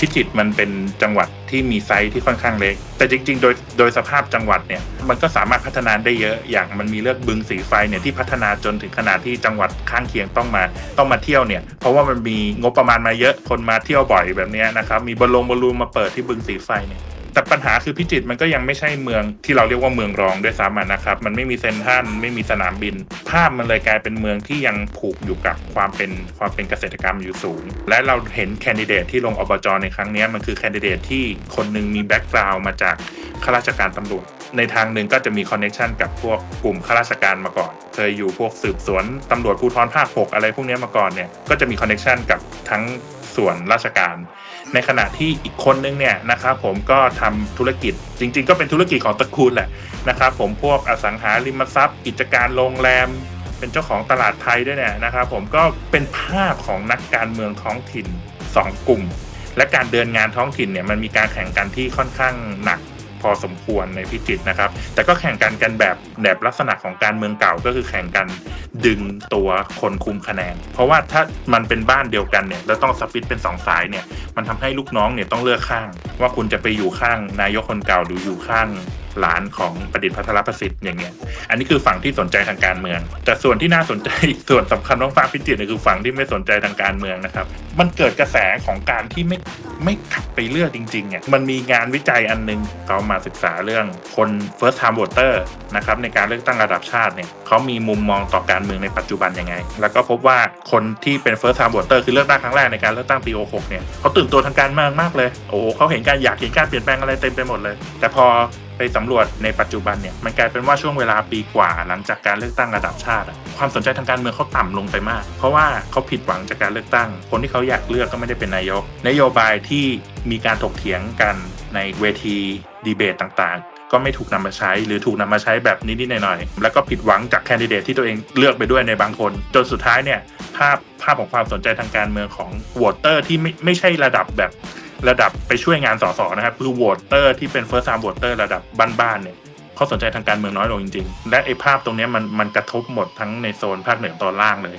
พิจิตรมันเป็นจังหวัดที่มีไซส์ที่ค่อนข้างเล็ก แต่จริง ๆ โดยโดยสภาพจังหวัดเนี่ยมันก็สามารถพัฒนาได้เยอะอย่างมันมีเลือกบึงสีไฟเนี่ยที่พัฒนาจนถึงขนาดที่จังหวัดข้างเคียงต้องมาต้องมาเที่ยวเนี่ยเพราะว่ามันมีงบประมาณมาเยอะคนมาเที่ยวบ่อยแบบนี้นะครับมีบอลลงบอลลูนมาเปิดที่บึงสีไฟเนี่ย แต่ปัญหาคือพิจิตรมันก็ยังไม่ใช่เมืองที่เราเรียกว่าเมืองรองด้วยซ้ำนะครับ มันไม่มีเซ็นทรัลไม่มีสนามบิน ภาพมันเลยกลายเป็นเมืองที่ยังผูกอยู่กับความเป็นความเป็นเกษตรกรรมอยู่สูง และเราเห็นแคนดิเดตที่ลงอบจในครั้งนี้มันคือแคนดิเดตที่คนหนึ่งมีแบ็กกราวน์มาจากข้าราชการตำรวจ ในทางหนึ่งก็จะมีคอนเน c ชันกับพวกกลุ่มข้าราชการมาก่อน เคยอยู่พวกสืบสวนตำรวจภูธรภาค 6 อะไรพวกนี้มาก่อนเนี่ยก็จะมีคอนเน c ชันกับทั้งส่วนราชการ ในขณะที่อีกคนนึงเนี่ยนะครับผมก็ทำธุรกิจจริง ๆ ก็เป็นธุรกิจของตระกูลแหละนะครับผมพวกอสังหาริมทรัพย์ กิจการโรงแรม เป็นเจ้าของตลาดไทยด้วยเนี่ยนะครับผมก็เป็นภาพของนักการเมืองท้องถิ่น 2 กลุ่ม และการเดินงานท้องถิ่นเนี่ยมันมีการแข่งกันที่ค่อนข้างหนัก พอสมควรในพิจิตรนะครับ แต่ก็แข่งกันกันแบบแบบลักษณะของการเมืองเก่าก็คือแข่งกันดึงตัวคนคุมคะแนน เพราะว่าถ้ามันเป็นบ้านเดียวกันเนี่ยแล้วต้องสปิตเป็นสองสายเนี่ยมันทำให้ลูกน้องเนี่ยต้องเลือกข้าง ว่าคุณจะไปอยู่ข้างนายกคนเก่าหรืออยู่ข้าง หลานของประดิษฐ์พัทรประสิทธิ์อย่างเงี้ย อันนี้คือฝั่งที่สนใจทางการเมือง แต่ส่วนที่น่าสนใจส่วนสำคัญของฝั่งพิจิตรเนี่ยคือฝั่งที่ไม่สนใจทางการเมืองนะครับ มันเกิดกระแสของการที่ไม่ไม่กลับไปเลือกจริงๆเนี่ยมันมีงานวิจัยอันนึงเขามาศึกษาเรื่องคน first time voter นะครับในการเลือกตั้งระดับชาติเนี่ยเขามีมุมมองต่อการเมืองในปัจจุบันยังไง แล้วก็พบว่าคนที่เป็น first time voter คือเลือกตั้งครั้งแรกในการเลือกตั้งปี66เนี่ยเขาตื่นตัวทางการเมืองมากเลย โอ้โหเขาเห็นการอยากเห็นการเปลี่ยนแปลงอะไรเต็มไปหมดเลย แต่พอ ไปสำรวจในปัจจุบันเนี่ยมันกลายเป็นว่าช่วงเวลาปีกว่าหลังจากการเลือกตั้งระดับชาติความสนใจทางการเมืองเขาต่ำลงไปมาก เพราะว่าเขาผิดหวังจากการเลือกตั้ง คนที่เขาอยากเลือกก็ไม่ได้เป็นนายก นโยบายที่มีการถกเถียงกันในเวทีดีเบตต่างๆ ก็ไม่ถูกนำมาใช้ หรือถูกนำมาใช้แบบนิดๆหน่อยๆแล้วก็ผิดหวังจากแคนดิเดตที่ตัวเองเลือกไปด้วยในบางคน จนสุดท้ายเนี่ยภาพภาพของความสนใจทางการเมืองของวตเตอร์ที่ไม่ไม่ใช่ระดับแบบ ระดับไปช่วยงานสสนะครับคือโหวตเตอร์ที่เป็น first time voter ระดับบ้านๆเนี่ยเขาสนใจทางการเมืองน้อยลงจริง ๆ และไอ้ภาพตรงนี้มันมันกระทบหมดทั้งในโซนภาคเหนือตอนล่างเลย